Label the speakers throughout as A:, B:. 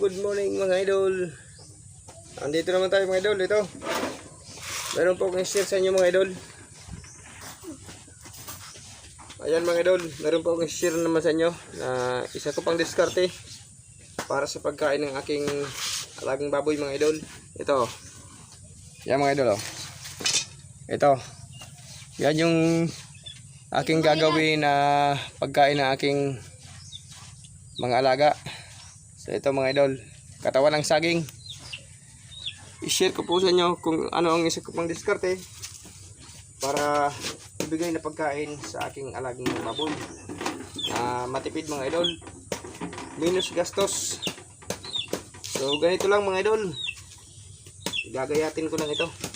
A: Good morning mga idol. Andito naman tayo mga idol, ito. Meron po akong share sa inyo mga idol. Ayan mga idol, meron po akong share naman sa inyo na isa ko pang diskarte para sa pagkain ng aking alagang baboy mga idol. Ito. Yan mga idol oh. Ito. Yan yung aking gagawin na pagkain ng aking mga alaga. So ito mga idol, katawan ng saging. I-share ko po sa inyo kung ano ang isa ko pang diskarte para ibigay na pagkain sa aking alagang baboy. Na matipid mga idol. Minus gastos. So ganito lang mga idol. Gagayatin ko lang ito.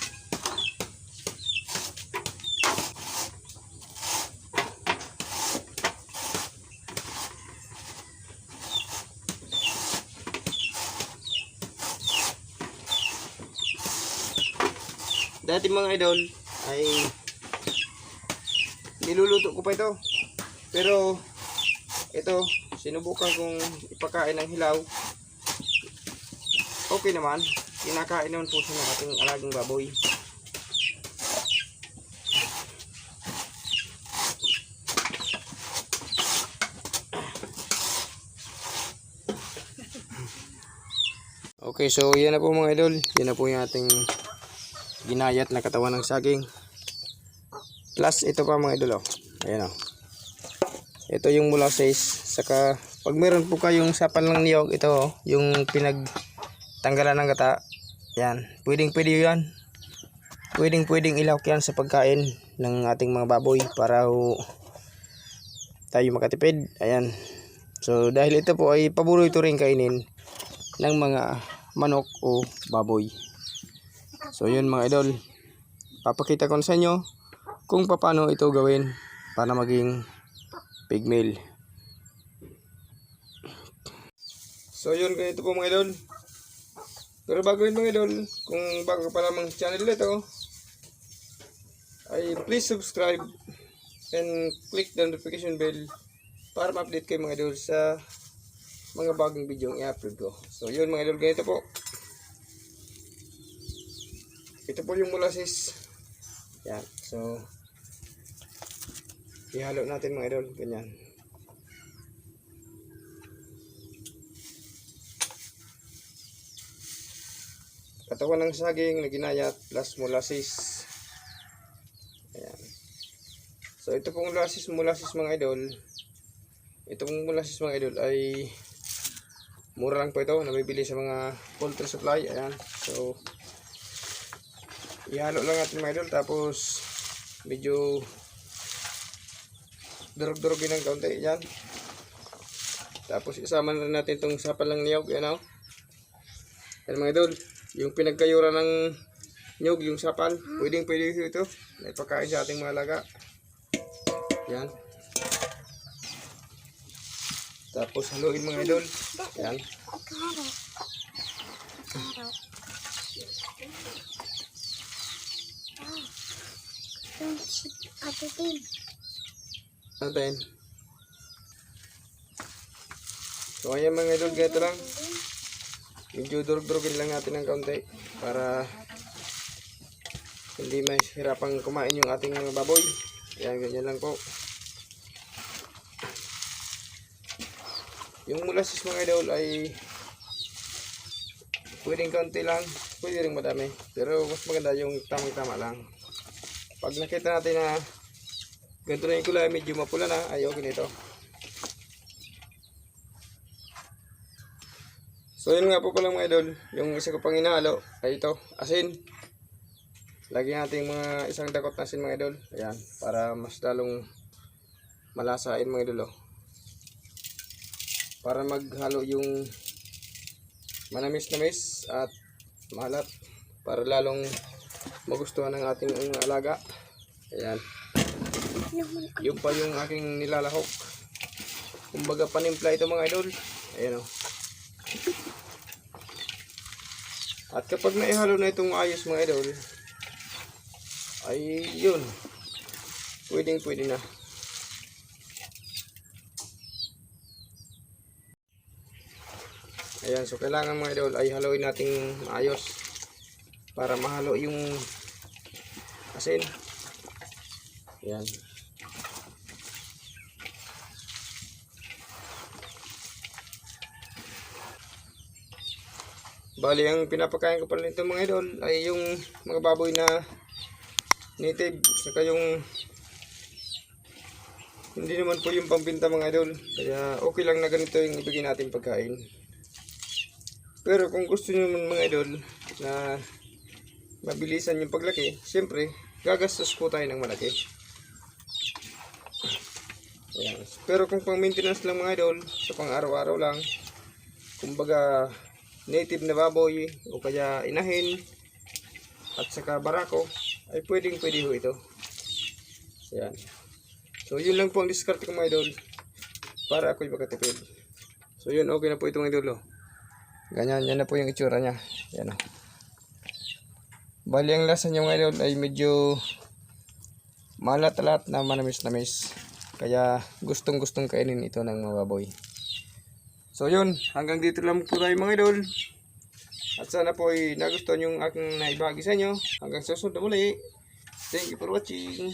A: Dati mga idol ay niluluto ko pa ito. Pero ito, sinubukan kong ipakain ng hilaw. Okay naman. Kinakain naman po siya ng ating alagang baboy. Okay, so yan na po mga idol. Yan na po yung ating ginayat na katawan ng saging. Plus ito pa mga idol oh. Ayan oh. Ito yung molasses saka pag meron po kayong sapal ng niyog ito oh, yung pinagtanggalan ng gata. Yan, pwedeng pwede yan. Pwedeng pwedeng ilawak yan sa pagkain ng ating mga baboy para ho, tayo makatipid. Ayan. So dahil ito po ay paborito rin kainin ng mga manok o baboy. So yun mga idol, papakita ko sa inyo kung paano ito gawin para maging pig meal. So yun ganito po mga idol. Pero bago yun mga idol, kung bago pa lamang channel ito, ay please subscribe and click the notification bell para ma-update kayo mga idol sa mga bagong video i-upload ko. So yun mga idol, ganito po. Ito po yung molasses. Yan. So, ihalo natin mga idol. Ganyan. Katawan ng saging na ginayat plus molasses. Ayan. So, ito pong molasses, molasses mga idol. Ito pong molasses mga idol ay mura lang po ito. Nabibili sa mga poultry supply. Ayan. So, ihalo lang natin mga idol. Tapos medyo durog-durogin ng kaunti yan. Tapos isama na natin itong sapal ng niyog yan o yan mga idol. Yung pinagkayura ng niyog yung sapal pwedeng pwede ito. May pagkain sa ating mga laga yan. Tapos haluin mga idol. Yan natin so ayan mga idol ganito lang. Medyo durug-durugin lang natin ng kaunti para hindi mahirapang kumain yung ating mga baboy. Yan ganyan lang po. Yung molasses mga idol ay pwedeng kaunti lang pwede rin madami. Pero mas maganda yung tamang tama lang pag nakita natin na ganito na yung kulay medyo mapula na ay okay nito So yun nga po pala mga idol, yung isa ko pang inahalo ay ito, asin. Lagyan natin mga isang dakot na asin mga idol. Ayan, para mas lalong malasain mga idol. Oh. Para maghalo yung manamis-namis at malat. Para lalong magustuhan ng ating alaga. Ayan. Yung pa yung aking nilalahok. Kumbaga panimpla ito mga idol. Ayan o. Oh. At kapag naihalo na itong ayos mga idol, ay yun. Pwedeng pwede na. Ayan, so kailangan mga idol ay haluin nating maayos para mahalo yung asin. Ayan. Bali, ang pinapakain ko pala nito mga idol ay yung mga baboy na native. Saka yung hindi naman po yung pambinta mga idol. Kaya okay lang na ganito yung ibigay natin pagkain. Pero kung gusto nyo mga idol na mabilisan yung paglaki, siyempre, gagastos po tayo ng malaki. Ayan. Pero kung pang maintenance lang mga idol, sa pang araw-araw lang, kumbaga native na baboy o kaya inahin at saka barako, ay pwedeng pwede ho ito. Ayan. So yun lang po ang discard ko mga idol para ako'y makatipid. So yun, okay na po itong idol. Oh. Ganyan, yan na po yung itsura niya. Yan o. Bali ang lasa niya mga idol ay medyo malat-alat na manamis-namis. Kaya gustong gustong kainin ito ng mga baboy. So yun, hanggang dito lang po tayo mga idol. At sana po ay nagustuhan yung aking naibahagi sa inyo. Hanggang susunod muli. Thank you for watching.